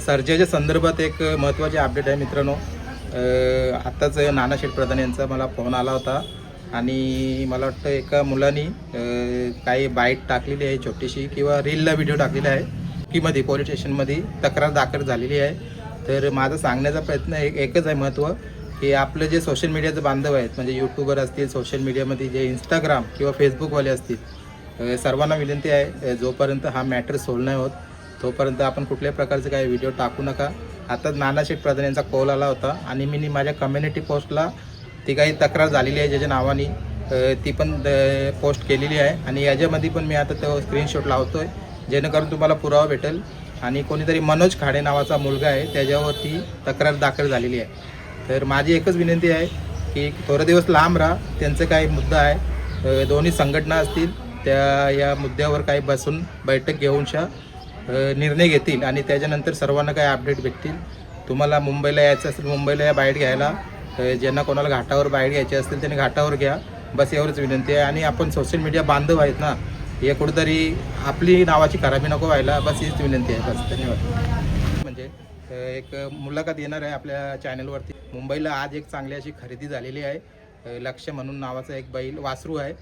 सर्जाच्या संदर्भात एक महत्त्वाचे अपडेट आहे मित्रांनो. आत्ताच नाना शेठ प्रधान यांचा मला फोन आला होता आणि मला वाटतं एका मुलानी काही बाईट टाकलेली आहे छोटीशी किंवा रीलला व्हिडिओ टाकलेला आहे. की मध्ये पोलीस स्टेशनमध्ये तक्रार दाखल झालेली आहे. तर माझा सांगण्याचा प्रयत्न एक एकच आहे महत्त्व की आपलं जे सोशल मीडियाचं बांधव आहेत म्हणजे यूट्यूबर असतील सोशल मीडियामध्ये जे इंस्टाग्राम किंवा फेसबुकवाले असतील सर्वांना विनंती आहे जोपर्यंत हा मॅटर सोल्व नाही होत तोपर्यंत आपण कुठल्याही प्रकारचे काही व्हिडिओ टाकू नका. आता नाना शेठ प्रधान यांचा कॉल आला होता आणि मी माझ्या कम्युनिटी पोस्टला ती काही तक्रार झालेली आहे ज्याच्या नावाने ती पण द- पोस्ट केलेली आहे. आणि याच्यामध्ये पण मी आता तो स्क्रीनशॉट लावतो आहे जेणेकरून तुम्हाला पुरावा भेटेल. आणि कोणीतरी मनोज खाडे नावाचा मुलगा आहे त्याच्यावरती तक्रार दाखल झालेली आहे. तर माझी एकच विनंती आहे की थोडे दिवस लांब राहा त्यांचं काही मुद्दा आहे. दोन्ही संघटना असतील त्या या मुद्द्यावर काही बसून बैठक घेऊनशा शा निर्णय घेतील आणि त्याच्यानंतर सर्वांना काही अपडेट भेटतील. तुम्हाला मुंबईला यायचं असेल मुंबईला या बाईट घ्यायला. ज्यांना कोणाला घाटावर बाईट घ्यायची असतील त्यांनी घाटावर घ्या. बस एवढंच विनंती आहे. आणि आपण सोशल मीडिया बांधव आहेत ना हे कुठेतरी आपली नावाची खराबी नको व्हायला बस हीच विनंती आहे. बस धन्यवाद. म्हणजे एक मुलाखत येणार आहे आपल्या चॅनलवरती मुंबईला आज एक चांगली अशी खरेदी झालेली आहे. लक्ष म्हणून नावाचा एक बैल वासरू आहे.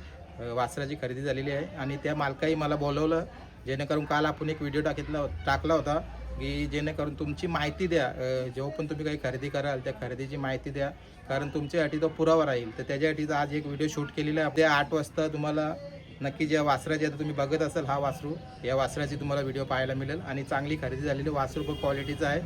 वासराची खरेदी झालेली आहे. आणि त्या मालकाही मला बोलवलं जेणेकरून काल आपण एक व्हिडिओ टाकितला टाकला होता की जेणेकरून तुमची माहिती द्या. जेव्हा पण तुम्ही काही खरेदी कराल त्या खरेदीची माहिती द्या. कारण तुमच्यासाठी तो पुरावा राहील. तर त्याच्यासाठीचा आज एक व्हिडिओ शूट केलेला आहे. त्या आठ वाजता तुम्हाला नक्की ज्या वासराची आता तुम्ही बघत असाल हा वासरू या वासराची तुम्हाला व्हिडिओ पाहायला मिळेल. आणि चांगली खरेदी झालेली वासरू पण क्वालिटीचा आहे.